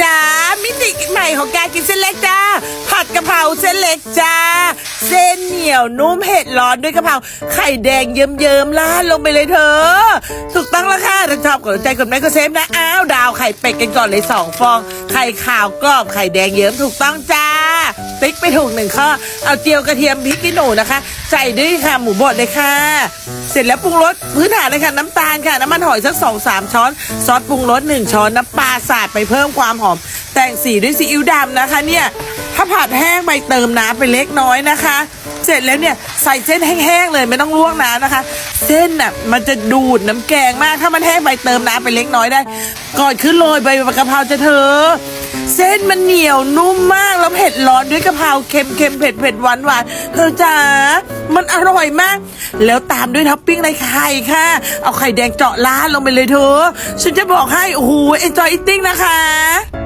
จ้ามิติใหม่ของการกินเส้นเล็กจ้า ผัดกะเพราเส้นเล็กจ้า เส้นเหนียวนุ่มเห็ดร้อนด้วยกะเพราไข่แดงเยิ้มๆล้าดลงไปเลยเธอ ถูกต้องแล้วค่ะถ้าชอบกดใจกดไลค์ก็เซฟนะอ้าวดาวไข่เป็ดกันก่อนเลยสองฟอง ไข่ขาวกรอบไข่แดงเยิ้มถูกต้องจ้าติ๊กไปถูกหนึ่งข้อเอาเจียวกระเทียมพริกขี้หนูนะคะ ใส่ด้วยค่ะหมูบดเลยค่ะ เสร็จแล้วปรุงรสพื้นฐานเลยค่ะน้ำตาลค่ะน้ำมันหอยสักสองสามช้อน ซอสปรุงรสหนึ่งช้อนน้ำปลาสาดไปเพิ่มความหอม แต่งสีด้วยซีอิ๊วดำนะคะเนี่ยถ้าผัดแห้งไปเติมน้ำไปเล็กน้อยนะคะ เสร็จแล้วเนี่ยใส่เส้นแห้งๆเลยไม่ต้องลวกน้ำนะคะ เส้นน่ะมันจะดูดน้ำแกงมากถ้ามันแห้งไปเติมน้ำไปเล็กน้อยได้ ก่อนขึ้นโรยใบกะเพราจะเธอ เส้นมันเหนียวนุ่มมากแล้วเผ็ดร้อนด้วยกะเพราเค็มเค็มเผ็ดเผ็ดหวานหวานเธอจ๋ามันอร่อยมาก แล้วตามด้วยท็อปปิ้งในไข่ค่ะ เอาไข่แดงเจาะล้านลงไปเลยเธอ ฉันจะบอกให้โอ้โห enjoy eating นะคะ